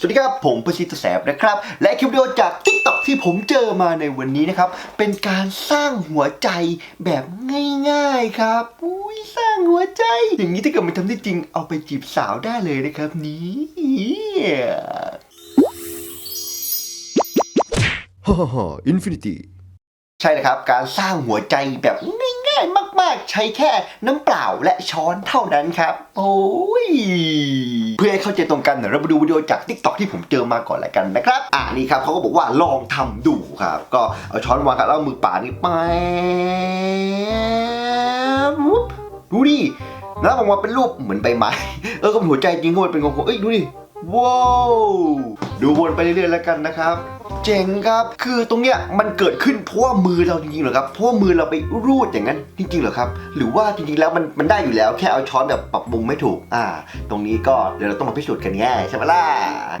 สวัสดีครับ ผมประชิตแสบนะครับ และคลิปวิดีโอจาก t ิ k t o k ที่ผมเจอมาในวันนี้นะครับ เป็นการสร้างหัวใจแบบง่ายๆครับอุ้ยสร้างหัวใจ อย่างนี้ถ้าเกิดมันทำได้จริงเอาไปจีบสาวได้เลยนะครับนี่ฮ่าฮ่าฮ่าอินฟินิตี้ใช่เลยครับ การสร้างหัวใจแบบง่าย ๆมากๆ ใช้แค่น้ำเปล่าและช้อนเท่านั้นครับ โอ้ย เพื่อให้เข้าใจตรงกันเดี๋ยวเรามาดูวิดีโอจาก t ิ k t o k ที่ผมเจอมาก่อนละกันนะครับ อ่านี่ครับเขาก็บอกว่าลองทำดูครับ ก็เอาช้อนวางครับแล้วเอามือป่านี่ไปวุ๊บดูดิแล้วออกมาเป็นรูปเหมือนใบไม้ เออก็เป็นหัวใจจริงก็มันเป็นของผมเอ้ยดูดิว้าวดูวนไปเรื่อยๆแล้วกันนะครับ เจ๋งครับ คือตรงเนี้ยมันเกิดขึ้นเพราะว่ามือเราจริงๆเหรอครับ เพราะว่ามือเราไปรูดอย่างนั้นจริงๆเหรอครับ หรือว่าจริงๆแล้วมันมันได้อยู่แล้วแค่เอาช้อนแบบปรับปรุงไม่ถูก อ่า ตรงนี้ก็เดี๋ยวเราต้องมาพิสูจน์กันแง่ใช่ไหมล่ะ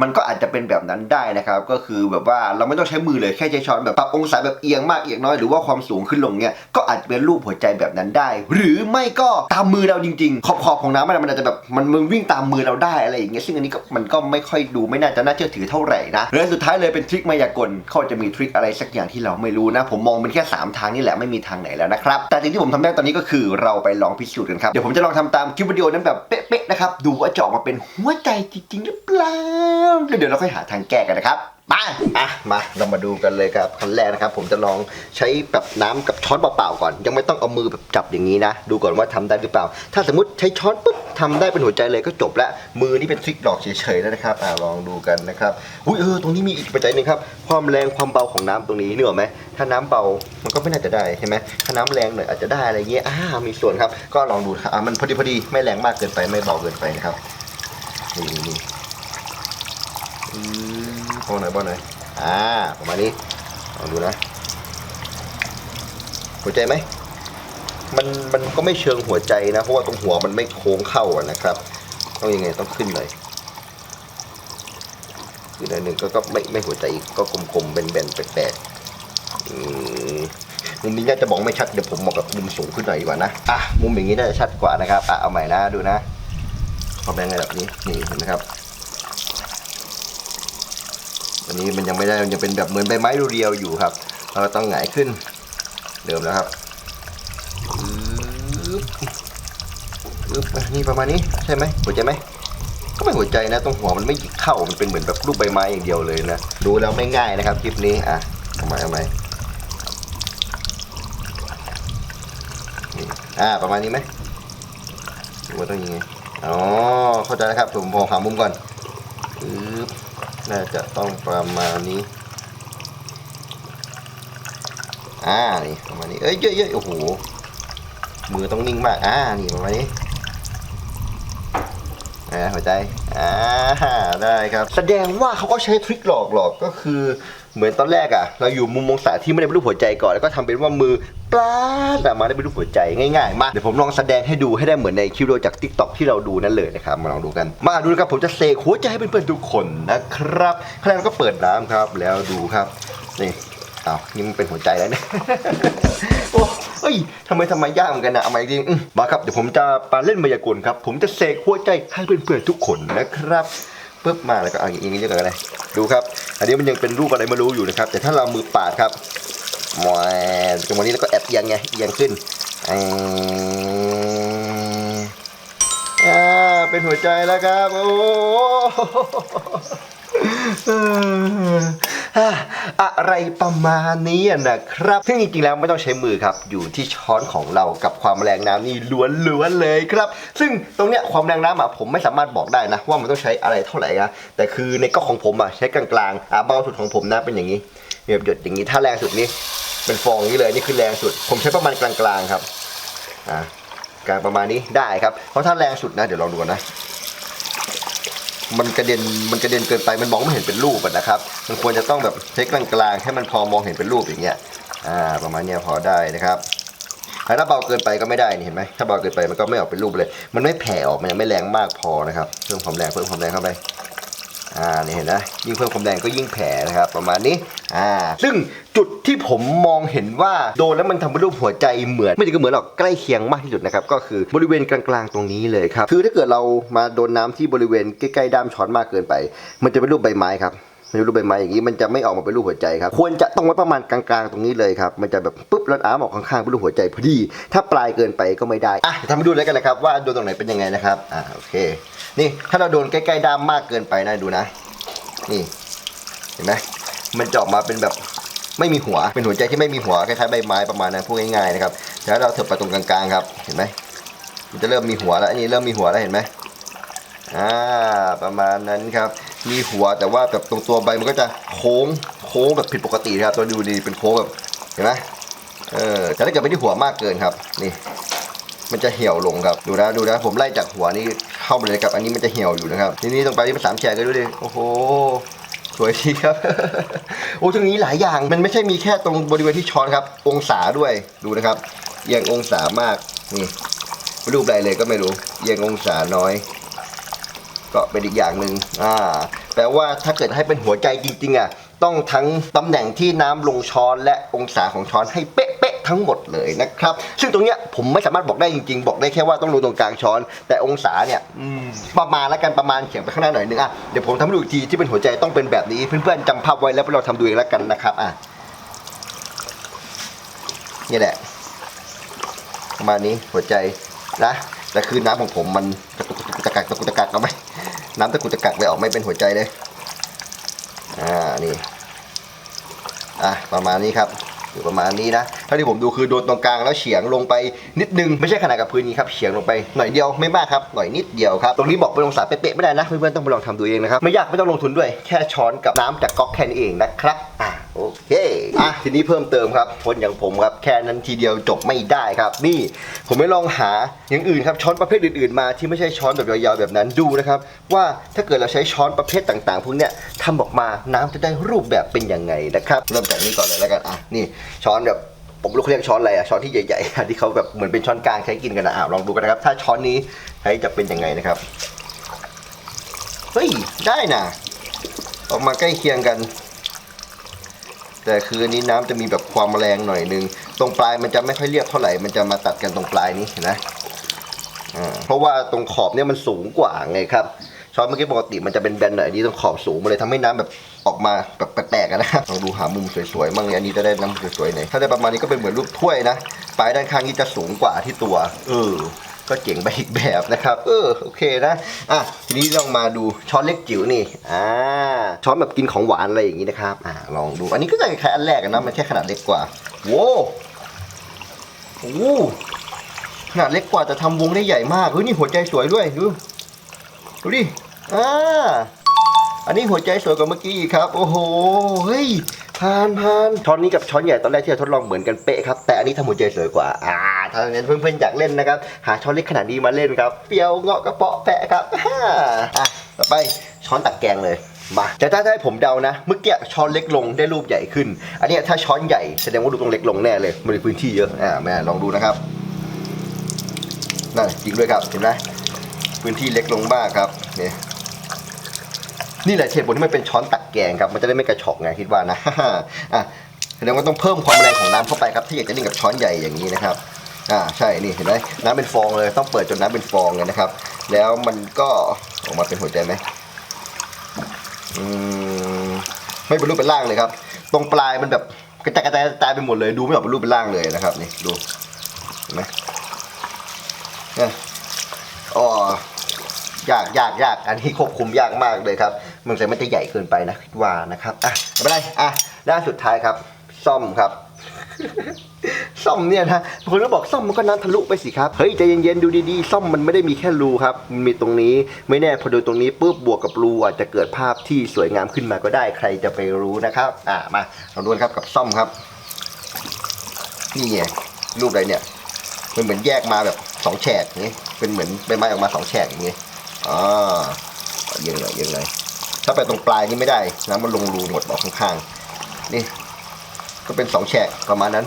มันก็อาจจะเป็นแบบนั้นได้นะครับ ก็คือแบบว่าเราไม่ต้องใช้มือเลยแค่ใช้ช้อนแบบปรับองศาแบบเอียงมากเอียงน้อยหรือว่าความสูงขึ้นลงเนี่ยก็อาจจะเป็นรูปหัวใจแบบนั้นได้ หรือไม่ก็ตามมือเราจริงๆ ขอบๆของน้ำมันมันอาจจะแบบมันมันวิ่งตามมือเราได้อะไรอย่างเงี้ยซึ่งอันนี้ก็มันก็ไม่ค่อยดูไม่น่าจะน่าเชื่อถือเท่าไหร่นะและสุดท้ายเลยเป็นทริคมายากลเขาจะมีทริคอะไรสักอย่างที่เราไม่รู้นะ ผมมองเป็นแค่ 3 ทางนี่แหละไม่มีทางไหนแล้วนะครับ แต่สิ่งที่ผมทำได้ตอนนี้ก็คือเราไปลองพิสูจน์กันครับ เดี๋ยวผมจะลองทำตามคลิปวิดีโอนั้นแบบเป๊ะๆนะครับ ดูว่าจะออกมาเป็นหัวใจจริงๆหรือเปล่าแล้วเดี๋ยวเราค่อยหาทางแก้กันนะครับ มาอะมาเรามาดูกันเลยครับขั้นแรกนะครับ ผมจะลองใช้แบบน้ำกับช้อนเปล่าๆก่อน ยังไม่ต้องเอามือแบบจับอย่างนี้นะ ดูก่อนว่าทำได้หรือเปล่า ถ้าสมมติใช้ช้อนปุ๊บทำได้เป็นหัวใจเลยก็จบละมือนี่เป็นทริคหลอกเฉยๆแล้วนะครับอ่าลองดูกันนะครับอุ้ยเออตรงนี้มีอีกปัจจัยหนึ่งครับความแรงความเบาของน้ำตรงนี้เหนือไหมถ้าน้ำเบามันก็ไม่น่าจะได้ใช่ไหมถ้าน้ำแรงหน่อยอาจจะได้อะไรเงี้ยอ่ามีส่วนครับ ก็ลองดูครับอ่ามันพอดีพอดีไม่แรงมากเกินไปไม่เบาเกินไปนะครับนี่นี่ นี่อืมเบาหน่อยเบาหน่อยอ่าประมาณนี้ลองดูนะหัวใจไหมมันมันก็ไม่เชิงหัวใจนะเพราะว่าตรงหัวมันไม่โค้งเข้าอะนะครับ ต้องยังไงต้องขึ้นหน่อยขึ้นหน่อยหนึ่งก็ก็ไม่ไม่หัวใจอีกก็กลมๆเป็นแบนๆแปลกๆอืมมุมนี้น่าจะมองไม่ชัดเดี๋ยวผมมองแบบมุมสูงขึ้นหน่อยดีกว่านะอะมุมอย่างนี้น่าจะชัดกว่านะครับอะเอาใหม่นะดูนะพอแบงไงแบบนี้นี่เห็นไหมครับ อันนี้มันยังไม่ได้มันยังเป็นแบบเหมือนใบไม้เรียวๆอยู่ครับ เราก็ต้องหงายขึ้นเดิมแล้วครับอึ๊บนี่ประมาณนี้ใช่ไหมหัวใจไหมก็ไม่หัวใจนะตรงหัวมันไม่หยิกเข้ามันเป็นเหมือนแบบรูปใบไม้อย่างเดียวเลยนะดูแล้วไม่ง่ายนะครับคลิปนี้อะทำไมทำไมอ่าประมาณนี้ไหมหรือว่าต้องยังไงอ๋อเข้าใจแล้วครับผมมองหามุมก่อน น่าจะต้องประมาณนี้ อ่า นี่ประมาณนี้ เอ้ยเยอะๆโอ้โห มือต้องนิ่งมาก อ่า นี่ประมาณนี้อ่าหัวใจ อ่า ได้ครับ แสดงว่าเขาก็ใช้ทริคหลอกหลอกก็คือ เหมือนตอนแรกอะเราอยู่มุมมองศาที่ไม่ได้เป็นรูปหัวใจก่อนแล้วก็ทำเป็นว่ามือปลาดออกมาได้เป็นรูปหัวใจง่ายๆ มาเดี๋ยวผมลองแสดงให้ดูให้ได้เหมือนในคลิปวิดีโอจาก t ิ k t o k ที่เราดูนั่นเลยนะครับมาลองดูกันมาดูนะครับผมจะเสกหัวใจให้เพื่อนๆทุกคนนะครับขั้นแรกก็เปิดน้ำครับแล้วดูครับนี่อ้าวนี่มันเป็นหัวใจแล้วเนี่ยโอ้เอ้ยทำไมทำไมยากเหมือนกันนะเอามาจริงมมาครับเดี๋ยวผมจะปาเล่นมายากลครับผมจะเสกหัวใจให้เพื่อนๆทุกคนนะครับ ปึ๊บมาแล้วก็เอาอย่างนี้เยอะกันเลยดูครับ อันนี้มันยังเป็นรูปอะไรไม่รู้อยู่นะครับ แต่ถ้าเรามือปาดครับแหมจังหวะนี้แล้วก็แอบเอียงไงเอียงขึ้นอ่าเป็นหัวใจแล้วครับ โอ้ อะไรประมาณนี้นะครับ ซึ่งจริงๆแล้วไม่ต้องใช้มือครับ อยู่ที่ช้อนของเรากับความแรงน้ำนี่ล้วนๆเลยครับ ซึ่งตรงเนี้ยความแรงน้ำอะผมไม่สามารถบอกได้นะ ว่ามันต้องใช้อะไรเท่าไหร่นะแต่คือในก็ของผมอะใช้กลางๆอะเบาสุดของผมนะเป็นอย่างนี้แบบหยดอย่างนี้ถ้าแรงสุดนี่เป็นฟองนี้เลยนี่คือแรงสุด ผมใช้ประมาณกลางๆครับอะกลางประมาณนี้ได้ครับเพราะถ้าแรงสุดนะเดี๋ยวลองดูก่อนนะ มันกระเด็นมันกระเด็นเกินไปมันมองไม่เห็นเป็นรูปนะครับ มันควรจะต้องแบบเช้กลางๆให้มันพอมองเห็นเป็นรูปอย่างเงี้ยอ่าประมาณเนี้ยพอได้นะครับแต่ถ้าเบาเกินไปก็ไม่ได้นี่เห็นไหมถ้าเบาเกินไปมันก็ไม่ออกเป็นรูปเลย มันไม่แผ่ออกมันยังไม่แรงมากพอนะครับเพิ่มความแรงเพิ่มความแรงเข้าไป อ่านี่เห็นนะยิ่งเพิ่มความแรงก็ยิ่งแผลนะครับประมาณนี้อ่าซึ่งจุดที่ผมมองเห็นว่าโดนแล้วมันทำเป็นรูปหัวใจเหมือน ไม่ใช่ก็เหมือนหรอกใกล้เคียงมากที่สุดนะครับก็คือบริเวณกลางๆตรงนี้เลยครับคือถ้าเกิดเรามาโดนน้ำที่บริเวณใกล้ๆด้ามช้อนมากเกินไป มันจะเป็นรูปใบไม้ครับ มันรูปใบไม้อย่างนี้มันจะไม่ออกมาเป็นรูปหัวใจครับ ควรจะต้องไว้ประมาณกลางๆ ตรงนี้เลยครับ มันจะแบบปุ๊บแล้วอาร์มออกข้างๆเป็นรูปหัวใจพอดี ถ้าปลายเกินไปก็ไม่ได้ อะทำให้ดูเลยกันนะครับ ว่าโดนตรงไหนเป็นยังไงนะครับ อ่าโอเค นี่ถ้าเราโดนใกล้ๆด้ามมากเกินไปนะดูนะ นี่ เห็นไหมมันจะออกมาเป็นแบบไม่มีหัว เป็นหัวใจที่ไม่มีหัวคล้ายๆใบไม้ประมาณนั้นพูดง่ายๆนะครับแต่ถ้าเราเถิบไปตรงกลางๆครับ เห็นไหมมันจะเริ่มมีหัวแล้วอันนี้เริ่มมีหัวแล้วเห็นไหมอ่าประมาณนั้นครับ มีหัวแต่ว่าแบบตรงตัวใบมันก็จะโค้งโค้งแบบผิดปกติครับตัวดูดีเป็นโค้งแบบเห็นไหมเออแต่ถ้าเกิดไม่ได้หัวมากเกินครับ นี่ มันจะเหี่ยวลงครับดูนะดูนะผมไล่จากหัวนี่เข้าไปเลยครับ อันนี้มันจะเหี่ยวอยู่นะครับ ทีนี้ตรงไปที่มันสามแฉกกันดูดิโอ้โหสวยดีครับ โอ้ตรงนี้หลายอย่าง มันไม่ใช่มีแค่ตรงบริเวณที่ช้อนครับ องศาด้วย ดูนะครับ เอียงองศามาก นี่รูปอะไรเลยก็ไม่รู้ เอียงองศาน้อย ก็เป็นอีกอย่างหนึ่งอ่าแปลว่าถ้าเกิดให้เป็นหัวใจจริงๆอะต้องทั้งตำแหน่งที่น้ำลงช้อนและองศาของช้อนให้เป๊ะๆทั้งหมดเลยนะครับ ซึ่งตรงเนี้ยผมไม่สามารถบอกได้จริงๆ บอกได้แค่ว่าต้องลงตรงกลางช้อน แต่องศาเนี่ยประมาณแล้วกันประมาณเฉียงไปข้างหน้าหน่อยนึงอะเดี๋ยวผมทำให้ดูอีกทีที่เป็นหัวใจต้องเป็นแบบนี้ เพื่อนๆจำภาพไว้แล้วเราทำดูเองแล้วกันนะครับอะนี่แหละประมาณนี้หัวใจนะแต่คือน้ำของผมมันตะกุกตะกักตะกุกตะกักเอาไหม น้ำตะกุกตะกักเลยออกไม่เป็นหัวใจเลย อ่า นี่ อะ ประมาณนี้ครับอยู่ประมาณนี้นะเท่าที่ผมดูคือโดนตรงกลางแล้วเฉียงลงไปนิดนึง ไม่ใช่ขนาดกับพื้นนี้ครับเฉียงลงไปหน่อยเดียวไม่มากครับหน่อยนิดเดียวครับตรงนี้บอกเป็นองศาเป๊ะๆไม่ได้นะเพื่อนๆต้องไปลองทำดูเองนะครับไม่ยากไม่ต้องลงทุนด้วย แค่ช้อนกับน้ำจากก๊อกแค่นี้เองนะครับอ่า โอเค อะ ทีนี้เพิ่มเติมครับ คนอย่างผมครับ แค่นั้นทีเดียวจบไม่ได้ครับ นี่ผมไม่ลองหาอย่างอื่นครับ ช้อนประเภทอื่นๆมาที่ไม่ใช่ช้อนแบบยาวๆแบบนั้นดูนะครับ ว่าถ้าเกิดเราใช้ช้อนประเภทต่างๆ พวกเนี้ยทำออกมาน้ำจะได้รูปแบบเป็นยังไงนะครับ เริ่มจากนี้ก่อนเลยแล้วกัน อะ นี่ช้อนแบบผมรู้เขาเรียกช้อนอะไรอะช้อนที่ใหญ่ๆที่เขาแบบเหมือนเป็นช้อนกลางใช้กินกันนะอะลองดูกันนะครับ ถ้าช้อนนี้ใช้จะเป็นยังไงนะครับ เฮ้ย ได้นะ ออกมาใกล้เคียงกัน แต่คืออันนี้น้ำจะมีแบบความแรงหน่อยนึง ตรงปลายมันจะไม่ค่อยเรียบเท่าไหร่ มันจะมาตัดกันตรงปลายนี้เห็นไหมเพราะว่าตรงขอบเนี่ยมันสูงกว่าไงครับช้อนเมื่อกี้ปกติมันจะเป็นแบนหน่อยอันนี้ตรงขอบสูงมาเลยทำให้น้ำแบบออกมาแบบแปลกๆนะลองดูหามุมสวยๆมั่งอันนี้จะได้น้ำสวยๆหน่อยถ้าได้ประมาณนี้ก็เป็นเหมือนรูปถ้วยนะ ปลายด้านข้างนี้จะสูงกว่าที่ตัว เออ ก็เจ๋งไปอีกแบบนะครับ เออโอเคนะอะทีนี้ลองมาดูช้อนเล็กจิ๋วนี่อ่าช้อนแบบกินของหวานอะไรอย่างนี้นะครับอ่าลองดูอันนี้ก็จะคล้ายอันแรกนะมันแค่ขนาดเล็กกว่าโว้โอ้โหขนาดเล็กกว่าแต่ทำวงได้ใหญ่มากเฮ้ยนี่หัวใจสวยด้วยดูดูดิอ่าอันนี้หัวใจสวยกว่าเมื่อกี้อีกครับ โอ้โหเฮ้ย ผ่านผ่านช้อนนี้กับช้อนใหญ่ตอนแรกที่เราทดลองเหมือนกันเป๊ะครับแต่อันนี้ทำหัวใจสวยกว่าอ่าถ้าอย่างนั้นเพื่อนๆอยากเล่นนะครับ หาช้อนเล็กขนาดนี้มาเล่นครับเปรียวเงาะกระเปาะแปะครับอ่าอะต่อไปช้อนตักแกงเลยมาแต่ถ้าให้ผมเดานะ เมื่อกี้ช้อนเล็กลงได้รูปใหญ่ขึ้น อันนี้ถ้าช้อนใหญ่แสดงว่ารูปต้องเล็กลงแน่เลยมันมีพื้นที่เยอะอ่าแม่ลองดูนะครับนั่นจริงด้วยครับเห็นไหมพื้นที่เล็กลงมากครับเนี่ย นี่แหละเหตุผลที่มันเป็นช้อนตักแกงครับมันจะได้ไม่กระชอกไงคิดว่านะอะแสดงว่าต้องเพิ่มความแรงของน้ำเข้าไปครับถ้าอยากจะเล่นกับช้อนใหญ่อย่างนี้นะครับอ่าใช่นี่เห็นไหมน้ำเป็นฟองเลยต้องเปิดจนน้ำเป็นฟองเลยนะครับ แล้วมันก็ออกมาเป็นหัวใจไหมอืมไม่เป็นรูปเป็นร่างเลยครับ ตรงปลายมันแบบกระจายกระจายกระจายไปหมดเลยดูไม่ออกเป็นรูปเป็นร่างเลยนะครับนี่ดูเห็นไหมเนี่ยอ๋อยากยากยากอันนี้ควบคุมยากมากเลยครับ มันจะไม่จะใหญ่เกินไปนะคิดว่านะครับอะไม่เป็นไรอะด้านสุดท้ายครับ ซ่อมครับซ่อมเนี่ยนะบางคนก็บอกซ่อมมันก็น้ำทะลุไปสิครับ เฮ้ยใจเย็นๆดูดีๆ ซ่อมมันไม่ได้มีแค่รูครับ มันมีตรงนี้ไม่แน่พอดูตรงนี้ปุ๊บบวกกับรูอาจจะเกิดภาพที่สวยงามขึ้นมาก็ได้ใครจะไปรู้นะครับ อะมาเราดูครับกับซ่อมครับ นี่ไงรูปอะไรเนี่ย มันเหมือนแยกมาแบบสองแฉกนี้เป็นเหมือนใบไม้ออกมาสองแฉกอย่างนี้อ่าเยังไงยังไง ถ้าไปตรงปลายนี่ไม่ได้ น้ำมันลงรูหมดออกข้างๆ นี่ ก็เป็นสองแฉกประมาณนั้น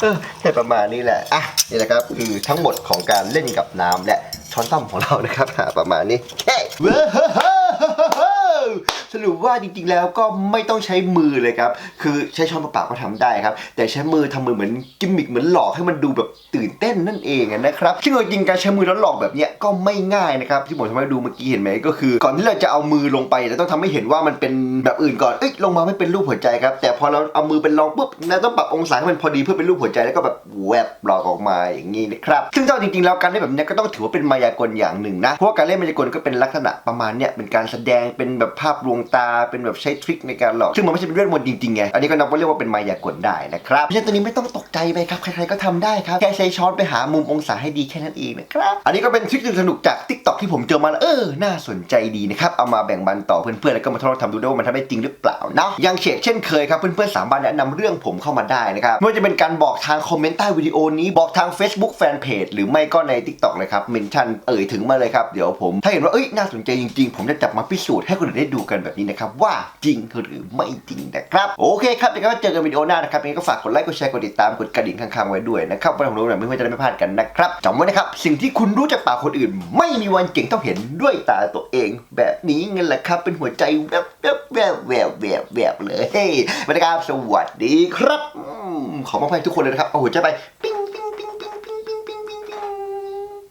เออแค่ประมาณนี้แหละ อะ นี่แหละครับ คือทั้งหมดของการเล่นกับน้ำและช้อนต้อมของเรานะครับประมาณนี้เฮ้อเฮ้อเฮ้อเฮ้อ สรุปว่าจริงๆแล้วก็ไม่ต้องใช้มือเลยครับ คือใช้ช้อนเปล่าๆก็ทำได้ครับ แต่ใช้มือทำมือเหมือนกิมมิคเหมือนหลอกให้มันดูแบบตื่นเต้นนั่นเองนะครับซึ่งจริงการใช้มือแล้วหลอกแบบเนี้ยก็ไม่ง่ายนะครับที่ผมทำให้ดูเมื่อกี้เห็นไหมก็คือ ก่อนที่เราจะเอามือลงไปเราต้องทำให้เห็นว่ามันเป็นแบบอื่นก่อนเอ้ยลงมาไม่เป็นรูปหัวใจครับ แต่พอเราเอามือเป็นรองปุ๊บเราต้องปรับองศาให้มันพอดีเพื่อเป็นรูปหัวใจแล้วก็แบบแวบหลอกออกมาอย่างนี้นะครับซึ่งจริงๆแล้วการเล่นแบบนี้ก็ต้องถือว่าเป็นมายากลอย่างหนึ่งนะเพราะว่าการเล่นมายากลก็เป็นลักษณะประมาณเนี้ยเป็นการแสดงเป็นแบบภาพลวงตาเป็นแบบใช้ทริคในการหลอก ซึ่งมันไม่ใช่เป็นเวทมนต์จริงๆไง อันนี้ก็นับว่าเรียกว่าเป็นมายากลได้นะครับเพราะฉะนั้นตัวนี้ไม่ต้องตกใจไปครับ ใครๆก็ทำได้ครับ แค่ใช้ช้อนไปหามุมองศาให้ดีแค่นั้นเองนะครับ อันนี้ก็เป็นทริคสนุกจาก t ิ k t o k ที่ผมเจอมาแล้วเออ น่าสนใจดีนะครับ เอามาแบ่งปันต่อเพื่อนๆ แล้วก็มาทดลองทำดูด้วยว่ามันทำได้จริงหรือเปล่าเนาะยังเฉกเช่นเคยครับเพื่อนๆสามารถแนะนำเรื่องผมเข้ามาได้นะครับไม่ว่าจะเป็นการบอกทางคอมเมนต์ใต้วิดีโอนี้บอกทาง Facebook Fanpage หรือไม่ก็ใน TikTok เลยครับเมนชั่นเอ่ยถึงมาเลยครับเดี๋ยวผม ถ้าเห็นว่าเอ้ยน่าสนใจจริงๆ ผมจะจับมาพิสูจน์ให้คนอื่นได้ดูกันแบบนี้นะครับว่าจริงหรือไม่จริงนะครับโอเคครับเดี๋ยวก็เจอกันวิดีโอหน้านะครับยังไงก็ฝากกดไลค์กดแชร์กดติดตามกดกระดิ่งข้างๆไว้ด้วยนะครับวันของเราเนี่ยไม่ว่าจะได้ไม่พลาดกันนะครับจำไว้นะครับสิ่งที่คุณรู้จากปากคนอื่น ไม่มีวันเก่งเท่าเห็นด้วยตาตัวเองแบบนี้เงินแหละครับเป็นหัวใจแวบแวบแวบแวบแวบแวบเลยบรรยากาศสวัสดีครับขอมอบให้ทุกคนเลยนะครับเอาหัวใจไปปิ๊ง